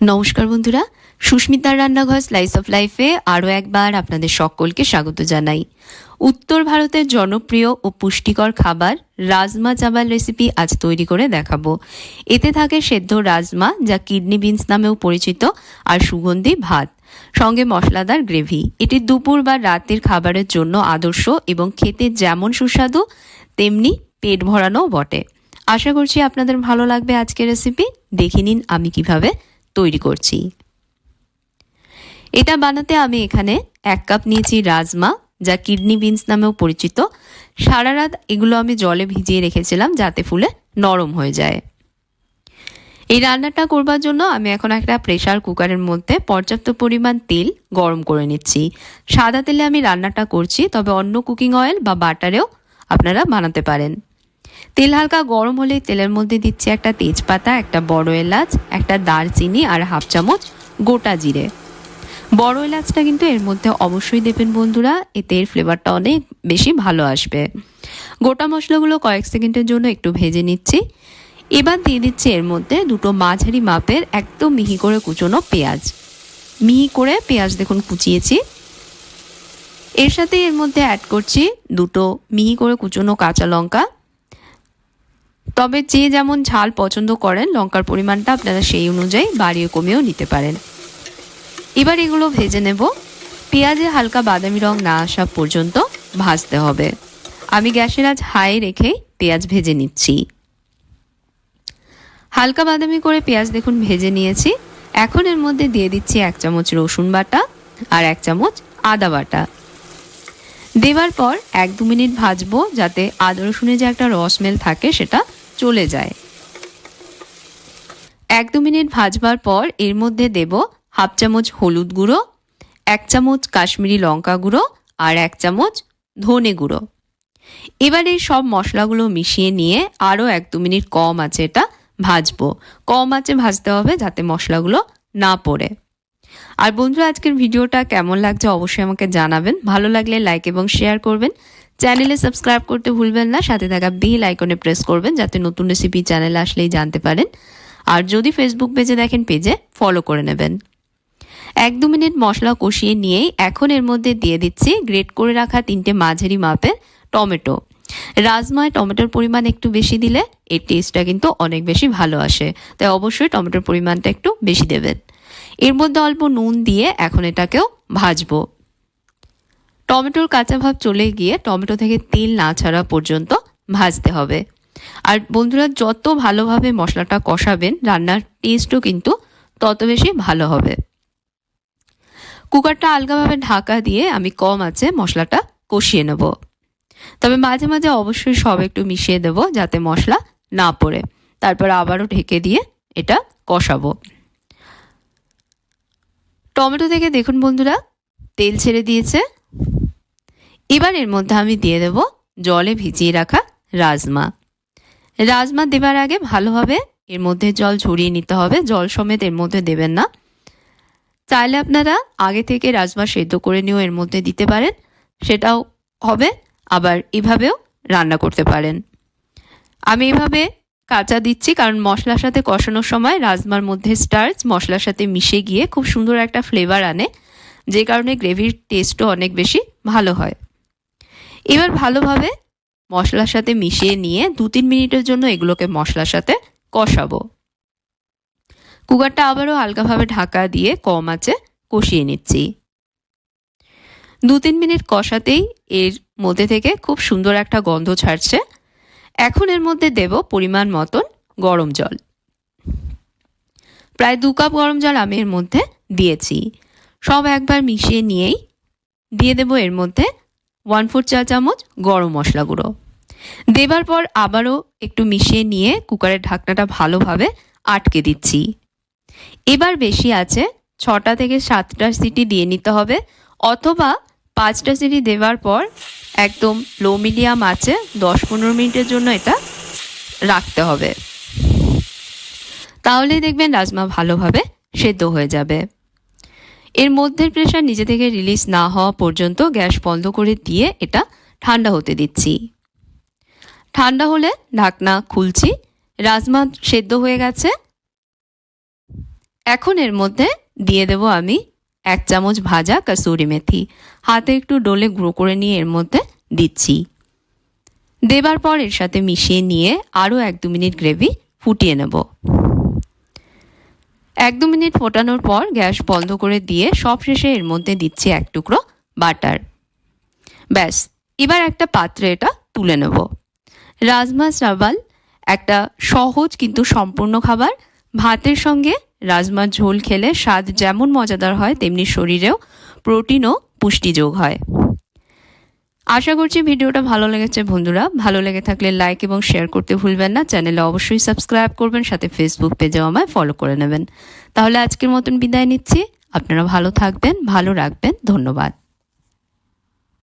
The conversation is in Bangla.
নমস্কার বন্ধুরা, সুস্মিতার রান্নাঘর স্লাইস অফ লাইফে আরও একবার আপনাদের সকলকে স্বাগত জানাই। উত্তর ভারতের জনপ্রিয় ও পুষ্টিকর খাবার রাজমা চাওয়াল রেসিপি আজ তৈরি করে দেখাবো। এতে থাকে সেদ্ধ রাজমা, যা কিডনি বিনস নামেও পরিচিত আর সুগন্ধি ভাত, সঙ্গে মশলাদার গ্রেভি। এটি দুপুর বা রাতের খাবারের জন্য আদর্শ এবং খেতে যেমন সুস্বাদু, তেমনি পেট ভরানোও বটে। আশা করছি আপনাদের ভালো লাগবে আজকের রেসিপি দেখে নিন আমি কীভাবে তৈরি করছি। এটা বানাতে আমি এখানে এক কাপ নিয়েছি রাজমা, যা কিডনি বিনস নামেও পরিচিত। সারা রাত এগুলো আমি জলে ভিজিয়ে রেখেছিলাম যাতে ফুলে নরম হয়ে যায়। এই রান্নাটা করবার জন্য আমি এখন একটা প্রেশার কুকারের মধ্যে পর্যাপ্ত পরিমাণ তেল গরম করে নিচ্ছি। সাদা তেলে আমি রান্নাটা করছি, তবে অন্য কুকিং অয়েল বা বাটারেও আপনারা বানাতে পারেন। তেল হালকা গরম হলেই তেলের মধ্যে দিচ্ছি একটা তেজপাতা, একটা বড় এলাচ, একটা দারচিনি আর হাফ চামচ গোটা জিরে। বড় এলাচটা কিন্তু এর মধ্যে অবশ্যই দেবেন বন্ধুরা, এতে এর ফ্লেভারটা অনেক বেশি ভালো আসবে। গোটা মশলাগুলো কয়েক সেকেন্ডের জন্য একটু ভেজে নিচ্ছি। এবার দিয়ে দিচ্ছি এর মধ্যে দুটো মাঝারি মাপের একদম মিহি করে কুচোনো পেঁয়াজ। মিহি করে পেঁয়াজ দেখুন কুচিয়েছি। এর সাথে এর মধ্যে অ্যাড করছি দুটো মিহি করে কুচোনো কাঁচা লঙ্কা তবে যে যেমন ঝাল পছন্দ করেন, লঙ্কার পরিমাণটা আপনারা সেই অনুযায়ী বাড়িয়ে কমিয়েও নিতে পারেন। এবার এগুলো ভেজে নেব। পেঁয়াজে হালকা বাদামি রং না আসা পর্যন্ত ভাজতে হবে। আমি গ্যাসের আজ হাই রেখেই পেঁয়াজ ভেজে নিচ্ছি। হালকা বাদামি করে পেঁয়াজ দেখুন ভেজে নিয়েছি। এখন এর মধ্যে দিয়ে দিচ্ছি এক চামচ রসুন বাটা আর এক চামচ আদা বাটা। দেওয়ার পর এক দু মিনিট ভাজবো যাতে আদা রসুনের যে একটা রসমেল থাকে সেটা চলে যায়। এক দু মিনিট ভাজবার পর এর মধ্যে দেব হাফ চামচ হলুদ গুঁড়ো, এক চামচ কাশ্মীরি লঙ্কা গুঁড়ো আর এক চামচ ধনে গুঁড়ো। এবার এই সব মশলাগুলো মিশিয়ে নিয়ে আরও এক দু মিনিট কম আছে এটা ভাজবো। কম আছে ভাজতে হবে যাতে মশলাগুলো না পড়ে। আর বন্ধুরা, আজকের ভিডিওটা কেমন লাগছে অবশ্যই আমাকে জানাবেন। ভালো লাগলে লাইক এবং শেয়ার করবেন। চ্যানেলে সাবস্ক্রাইব করতে ভুলবেন না, সাথে থাকা বেল আইকনে প্রেস করবেন যাতে নতুন রেসিপি চ্যানেলে আসলেই জানতে পারেন। আর যদি ফেসবুক পেজে দেখেন পেজে ফলো করে নেবেন। এক দু মিনিট মশলা কষিয়ে নিয়েই এখন এর মধ্যে দিয়ে দিচ্ছি গ্রেট করে রাখা তিনটে মাঝারি মাপের টমেটো। রাজমায় টমেটোর পরিমাণ একটু বেশি দিলে এর টেস্টটা কিন্তু অনেক বেশি ভালো আসে। তাই অবশ্যই টমেটোর পরিমাণটা একটু বেশি দেবেন। এর মধ্যে অল্প নুন দিয়ে এখন এটাকেও ভাজবো। টমেটোর কাঁচা ভাব চলে গিয়ে টমেটো থেকে তেল না ছাড়া পর্যন্ত ভাজতে হবে। আর বন্ধুরা, যত ভালোভাবে মশলাটা কষাবেন, রান্নার টেস্টও কিন্তু তত বেশি ভালো হবে। কুকারটা আলগাভাবে ঢাকা দিয়ে আমি কম আছে মশলাটা কষিয়ে নেব। তবে মাঝে মাঝে অবশ্যই সব একটু মিশিয়ে দেব যাতে মশলা না পড়ে। তারপর আবারও ঢেকে দিয়ে এটা কষাবো। টমেটো থেকে দেখুন বন্ধুরা, তেল ছেড়ে দিয়েছে। এবার এর মধ্যে আমি দিয়ে দেব জলে ভিজিয়ে রাখা রাজমা। রাজমা দেবার আগে ভালোভাবে এর মধ্যে জল ঝরিয়ে নিতে হবে, জল সমেত এর মধ্যে দেবেন না। চাইলে আপনারা আগে থেকে রাজমা সেদ্ধ করে নিয়েও এর মধ্যে দিতে পারেন, সেটাও হবে, আবার এভাবেও রান্না করতে পারেন। আমি এভাবে কাঁচা দিচ্ছি, কারণ মশলার সাথে কষানোর সময় রাজমার মধ্যে স্টার্চ মশলার সাথে মিশে গিয়ে খুব সুন্দর একটা ফ্লেভার আনে, যে কারণে গ্রেভির টেস্টও অনেক বেশি ভালো হয়। এবার ভালোভাবে মশলার সাথে মিশিয়ে নিয়ে দু তিন মিনিটের জন্য এগুলোকে মশলার সাথে কষাবো। কুকারটা আবারও হালকাভাবে ঢাকা দিয়ে কম আছে, কষিয়ে নিচ্ছি। দু তিন মিনিট কষাতেই এর মধ্যে থেকে খুব সুন্দর একটা গন্ধ ছাড়ছে এখন এর মধ্যে দেব পরিমাণ মতন গরম জল। প্রায় দু কাপ গরম জল আমি এর মধ্যে দিয়েছি। সব একবার মিশিয়ে নিয়েই দিয়ে দেব এর মধ্যে ওয়ান ফোর চা চামচ গরম মশলা গুঁড়ো। দেবার পর আবারও একটু মিশিয়ে নিয়ে কুকারের ঢাকনাটা ভালোভাবে আটকে দিচ্ছি। এবার বেশি আছে, ছটা থেকে সাতটা সিটি দিয়ে নিতে হবে, অথবা পাঁচটা সিটি দেওয়ার পর একদম লো মিডিয়াম আছে, দশ পনেরো মিনিটের জন্য এটা রাখতে হবে। তাহলেই দেখবেন রাজমা ভালোভাবে সেদ্ধ হয়ে যাবে। এর মধ্যের প্রেশার নিজে থেকে রিলিজ না হওয়া পর্যন্ত গ্যাস বন্ধ করে দিয়ে এটা ঠান্ডা হতে দিচ্ছি। ঠান্ডা হলে ঢাকনা খুলছি, রাজমা সেদ্ধ হয়ে গেছে। এখন এর মধ্যে দিয়ে দেব আমি এক চামচ ভাজা কাসুরি মেথি। হাতে একটু ডোলে গুঁড়ো করে নিয়ে এর মধ্যে দিচ্ছি। দেবার পর এর সাথে মিশিয়ে নিয়ে আরও এক দু মিনিট গ্রেভি ফুটিয়ে নেব। এক দু মিনিট ফোটানোর পর গ্যাস বন্ধ করে দিয়ে সব শেষে এর মধ্যে দিচ্ছি এক টুকরো বাটার। ব্যাস, এবার একটা পাত্রে এটা তুলে নেব। রাজমা চাবাল একটা সহজ কিন্তু সম্পূর্ণ খাবার। ভাতের সঙ্গে রাজমার ঝোল খেলে স্বাদ যেমন মজাদার হয়, তেমনি শরীরেও প্রোটিন ও পুষ্টি যোগ হয়। আশা করছি ভিডিওটা ভালো লেগেছে বন্ধুরা। ভালো লেগে থাকলে লাইক এবং শেয়ার করতে ভুলবেন না। চ্যানেলে অবশ্যই সাবস্ক্রাইব করবেন, সাথে ফেসবুক পেজেও আমায় ফলো করে নেবেন। তাহলে আজকের মতন বিদায় নিচ্ছি। আপনারা ভালো থাকবেন, ভালো রাখবেন। ধন্যবাদ।